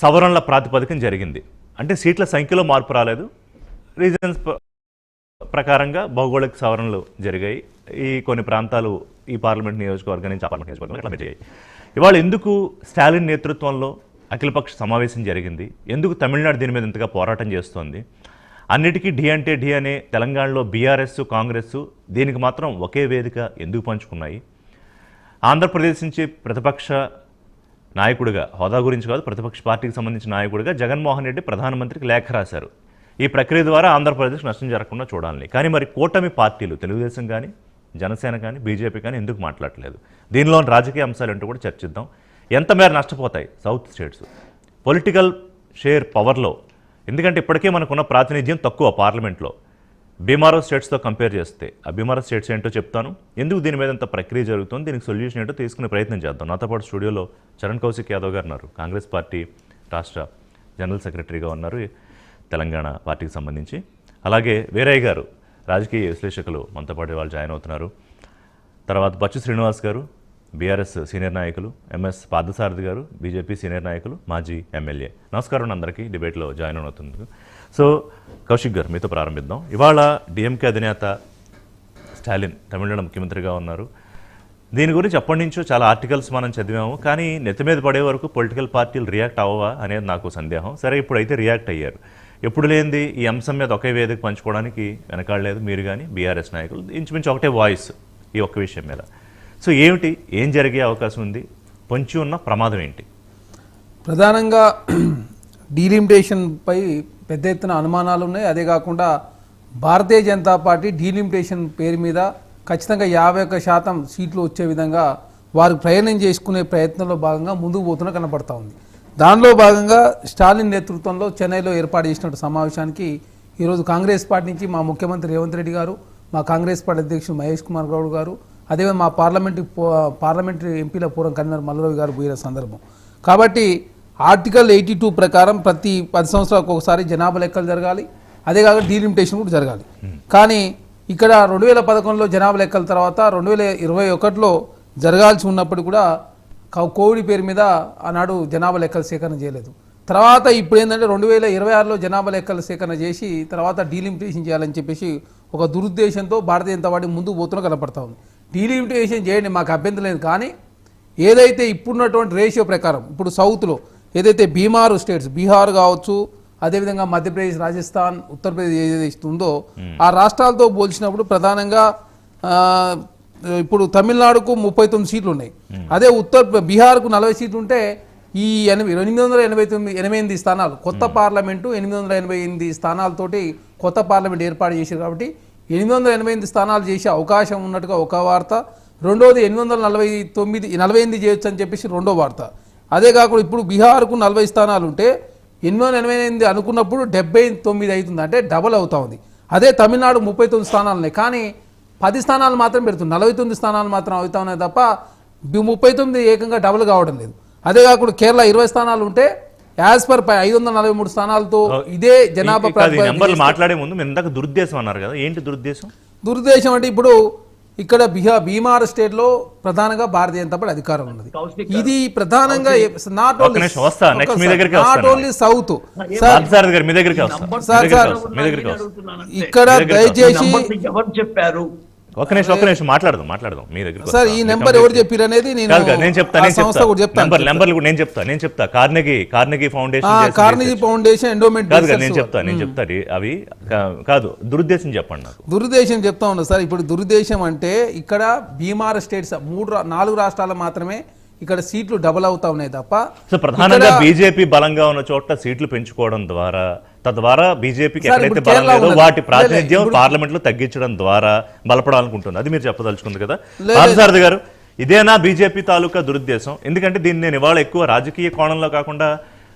సవరణల ప్రాతిపదికన జరిగింది. అంటే సీట్ల సంఖ్యలో మార్పు రాలేదు. రీజన్స్ ప్రకారంగా భౌగోళిక సవరణలు జరిగాయి. ఈ కొన్ని ప్రాంతాలు ఈ పార్లమెంట్ నియోజకవర్గం నుంచి ఆ పార్లమెంట్ నియోజకవర్గం అట్లా జరిగాయి. ఇవాళ ఎందుకు స్టాలిన్ నేతృత్వంలో అఖిలపక్ష సమావేశం జరిగింది? ఎందుకు తమిళనాడు దీని మీద ఇంతగా పోరాటం చేస్తోంది? అన్నిటికీ డి అంటే డి అనే తెలంగాణలో బీఆర్ఎస్ కాంగ్రెస్ దీనికి మాత్రం ఒకే వేదిక ఎందుకు పంచుకున్నాయి? ఆంధ్రప్రదేశ్ నుంచి ప్రతిపక్ష నాయకుడిగా హోదా గురించి కాదు ప్రతిపక్ష పార్టీకి సంబంధించిన నాయకుడిగా జగన్మోహన్ రెడ్డి ప్రధానమంత్రికి లేఖ రాశారు. ఈ ప్రక్రియ ద్వారా ఆంధ్రప్రదేశ్ నష్టం జరగకుండా చూడాలని. కానీ మరి కూటమి పార్టీలు తెలుగుదేశం కానీ జనసేన కానీ బీజేపీ కానీ ఎందుకు మాట్లాడలేదు దీనిలోని రాజకీయ అంశాలు ఏంటో కూడా చర్చిద్దాం. ఎంత మేర నష్టపోతాయి సౌత్ స్టేట్స్? పొలిటికల్ షేర్ పవర్లో ఎందుకంటే ఇప్పటికే మనకున్న ప్రాతినిధ్యం తక్కువ పార్లమెంట్లో. బీమారో స్టేట్స్తో కంపేర్ చేస్తే ఆ బీమారో స్టేట్స్ ఏంటో చెప్తాను. ఎందుకు దీని మీద అంత ప్రక్రియ జరుగుతుంది? దీనికి సొల్యూషన్ ఏంటో తీసుకునే ప్రయత్నం చేద్దాం. నాతో పాటు స్టూడియోలో చరణ్ కౌశిక్ యాదవ్ గారు ఉన్నారు. కాంగ్రెస్ పార్టీ రాష్ట్ర జనరల్ సెక్రటరీగా ఉన్నారు తెలంగాణ పార్టీకి సంబంధించి. అలాగే వీరయ్య గారు రాజకీయ విశ్లేషకులు మనతో పాటు వాళ్ళు జాయిన్ అవుతున్నారు. తర్వాత బచ్చు శ్రీనివాస్ గారు బీఆర్ఎస్ సీనియర్ నాయకులు ఎంఎస్ పార్థసారథి గారు బీజేపీ సీనియర్ నాయకులు మాజీ ఎమ్మెల్యే. నమస్కారం అందరికీ. డిబేట్లో జాయిన్ అవుతుంది సో కౌశిక్ గారు మీతో ప్రారంభిద్దాం. ఇవాళ డిఎంకే అధినేత స్టాలిన్ తమిళనాడు ముఖ్యమంత్రిగా ఉన్నారు. దీని గురించి అప్పటి నుంచో చాలా ఆర్టికల్స్ మనం చదివాము. కానీ నెత్తి మీద పడే వరకు పొలిటికల్ పార్టీలు రియాక్ట్ అవ్వవా అనేది నాకు సందేహం. సరే ఇప్పుడైతే రియాక్ట్ అయ్యారు. ఎప్పుడు లేనిది ఈ అంశం మీద ఒకే వేదిక పంచుకోవడానికి వెనకాడలేదు మీరు కానీ బీఆర్ఎస్ నాయకులు. ఇంచుమించు ఒకటే వాయిస్ ఈ ఒక్క విషయం మీద. సో ఏమిటి? ఏం జరిగే అవకాశం ఉంది? పొంచి ఉన్న ప్రమాదం ఏంటి? ప్రధానంగా డీలిమిటేషన్పై పెద్ద ఎత్తున అనుమానాలు ఉన్నాయి. అదే కాకుండా భారతీయ జనతా పార్టీ డీలిమిటేషన్ పేరు మీద ఖచ్చితంగా యాభై ఒక్క శాతం సీట్లు వచ్చే విధంగా వారు ప్రయాణం చేసుకునే ప్రయత్నంలో భాగంగా ముందుకు పోతున్న కనపడతా ఉంది. దానిలో భాగంగా స్టాలిన్ నేతృత్వంలో చెన్నైలో ఏర్పాటు చేసినటువంటి సమావేశానికి ఈరోజు కాంగ్రెస్ పార్టీ నుంచి మా ముఖ్యమంత్రి రేవంత్ రెడ్డి గారు మా కాంగ్రెస్ పార్టీ అధ్యక్షుడు మహేష్ కుమార్ గౌడ్ గారు అదేవిధంగా మా పార్లమెంటు పార్లమెంటరీ ఎంపీల పూర్వం కన్వీనర్ మల్లరావు గారు పోయిన సందర్భం. కాబట్టి ఆర్టికల్ ఎయిటీ టూ ప్రకారం ప్రతి పది సంవత్సరాలకు ఒకసారి జనాభా లెక్కలు జరగాలి. అదే కాక డీలిమిటేషన్ కూడా జరగాలి. కానీ ఇక్కడ రెండు వేల పదకొండులో జనాభా లెక్కల తర్వాత రెండు వేల ఇరవై ఒకటిలో జరగాల్సి ఉన్నప్పుడు కూడా కోవిడ్ పేరు మీద ఆనాడు జనాభా లెక్కల సేకరణ చేయలేదు. తర్వాత ఇప్పుడు ఏంటంటే రెండు వేల ఇరవై ఆరులో జనాభా లెక్కల సేకరణ చేసి తర్వాత డీలిమిటేషన్ చేయాలని చెప్పేసి ఒక దురుద్దేశంతో భారతీయ జనతా పార్టీ ముందుకు పోతున్న కనపడతా ఉంది. డీలిమిటేషన్ చేయండి మాకు అభ్యంతరం లేదు. కానీ ఏదైతే ఇప్పుడున్నటువంటి రేషియో ప్రకారం ఇప్పుడు సౌత్లో ఏదైతే బీమారు స్టేట్స్ బీహార్ కావచ్చు అదేవిధంగా మధ్యప్రదేశ్ రాజస్థాన్ ఉత్తరప్రదేశ్ ఏదైతే ఉందో ఆ రాష్ట్రాలతో పోల్చినప్పుడు ప్రధానంగా ఇప్పుడు తమిళనాడుకు ముప్పై తొమ్మిది సీట్లు ఉన్నాయి. అదే ఉత్తర బీహార్కు నలభై సీట్లు ఉంటే ఈ ఎనిమిది ఎనిమిది వందల ఎనభై తొమ్మిది ఎనభై ఎనిమిది స్థానాలు కొత్త పార్లమెంటు ఎనిమిది వందల ఎనభై ఎనిమిది స్థానాలతోటి కొత్త పార్లమెంట్ ఏర్పాటు చేశారు కాబట్టి ఎనిమిది వందల ఎనభై ఎనిమిది స్థానాలు చేసే అవకాశం ఉన్నట్టుగా ఒక వార్త రెండోది ఎనిమిది వందల నలభై తొమ్మిది నలభై ఎనిమిది చేయొచ్చు అని చెప్పేసి రెండో వార్త. అదే కాకుండా ఇప్పుడు బీహార్కు నలభై స్థానాలు ఉంటే ఎనిమిది వందల ఎనభై ఎనిమిది అనుకున్నప్పుడు డెబ్బై తొమ్మిది అవుతుంది అంటే డబల్ అవుతా ఉంది. అదే తమిళనాడు ముప్పై తొమ్మిది స్థానాలు ఉన్నాయి కానీ పది స్థానాలు మాత్రం పెడుతుంది నలభై తొమ్మిది స్థానాలు మాత్రం అవుతా ఉన్నాయి తప్ప ముప్పై తొమ్మిది ఏకంగా డబుల్ కావడం లేదు. అదే కాకుండా కేరళ ఇరవై స్థానాలు ఉంటే యాజ్ పర్ పై ఐదు వందల నలభై మూడు స్థానాలతో ఇదే జనాభా మాట్లాడే ముందు మీరు ఇందాక దురుద్దేశం అన్నారు కదా ఏంటి దురుద్దేశం? దురుద్దేశం అంటే ఇప్పుడు ఇక్కడ బిహా బీమార్ స్టేట్లో ప్రధానంగా భారతీయ జనతా పార్టీ అధికారం ఉన్నది. ఇది ప్రధానంగా నాట్ దగ్గరికే not. Only south sir sir, ఇక్కడ దయచేసి చెప్పారు. ఒక్క నిమిషం ఒక్క నిమిషం మాట్లాడదాం మాట్లాడదాం. మీ దగ్గరికి సార్. ఈ నెంబర్ ఎవరు చెప్పారు అనేది నేను నేను చెప్తా నేను సంస్థ కూడా చెప్తా నెంబర్ నెంబర్లు కూడా నేను చెప్తా నేను చెప్తా. Carnegie Carnegie foundation research. Foundation endowment కాదు నేను చెప్తా నేను చెప్తా అవి కాదు దురుద్దేశం చెప్పండి నాకు. దురుద్దేశం చెప్తా ఉన్నా సార్. ఇప్పుడు దురుద్దేశం అంటే ఇక్కడ బీమార్ స్టేట్స్ మూడు నాలుగు రాష్ట్రాలు మాత్రమే ఇక్కడ సీట్లు డబుల్ అవుతా ఉన్నాయి తప్ప సో ప్రధానంగా బీజేపీ బలంగా ఉన్న చోట సీట్లు పెంచుకోవడం ద్వారా తద్వారా బీజేపీకి ఎక్కడైతే బలం లేదో. వాటి ప్రాతినిధ్యం పార్లమెంట్లో తగ్గించడం ద్వారా బలపడాలనుకుంటుంది అది మీరు చెప్పదలుచుకుంది కదా. పార్థసారథి గారు ఇదేనా బీజేపీ తాలూకా దురుద్దేశం ఎందుకంటే దీన్ని నేను ఇవాళ ఎక్కువ రాజకీయ కోణంలో కాకుండా